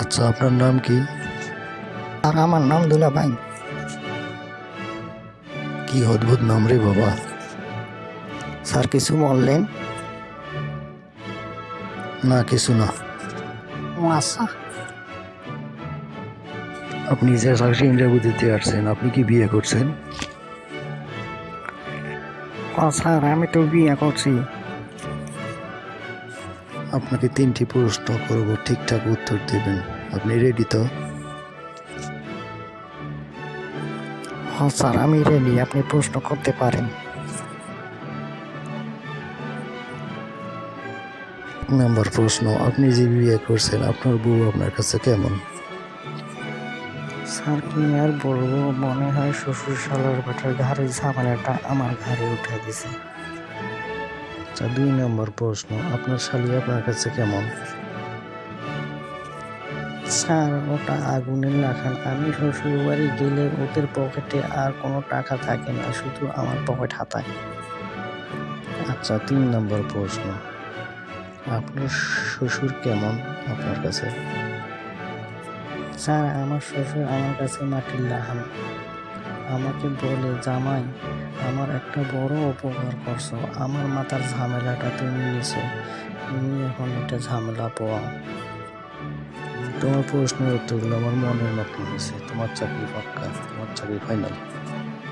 আচ্ছা আপনার নাম কি? আর আমার নাম দুলা ভাই কি অদ্ভুত নাম রে বাবা। স্যার কিছু বললেন? না কিছু না। ও আচ্ছা আপনি যে চাকরি ইন্টারভিউ দিতে আসছেন আপনি কি বিয়ে করছেন? ও স্যার আমি তো বিয়ে করছি। আপনাকে তিনটি প্রশ্ন করব ঠিকঠাক উত্তর দেবেন। আপনি রেডি তো? হ্যাঁ স্যার আমি রেডি আপনি প্রশ্ন করতে পারেন। নাম্বার প্রশ্ন আপনি যে বিয়ে করছেন আপনার বউ আপনার কাছে কেমন? স্যার কি আর বলব? মনে হয় শ্বশুর শালার বেটার ঘাড়ে ঝামেলাটা আমার ঘাড়ে উঠে দিছে আচ্ছা দুই নম্বর প্রশ্ন, আপনার শালি আপনার কাছে কেমন? স্যার, ওটা আগুনের লাখান আমি শ্বশুরবাড়ি গেলে ওদের পকেটে আর কোনো টাকা থাকে না, শুধু আমার পকেট হাতায়। আচ্ছা তিন নম্বর প্রশ্ন, আপনার শ্বশুর কেমন আপনার কাছে? স্যার, আমার শ্বশুর আমার কাছে মাটির লাহান। আমাকে বলে, জামাই, আমার একটা বড় উপকার করছ। আমার মাথার ঝামেলাটা তুমি নিছো। তুমি এখন এটা ঝামেলা পোয়া তোমার প্রশ্নের উত্তরগুলো আমার মনের মতো হয়েছে। তোমার চাকরি পাক্কা, তোমার চাকরি ফাইনাল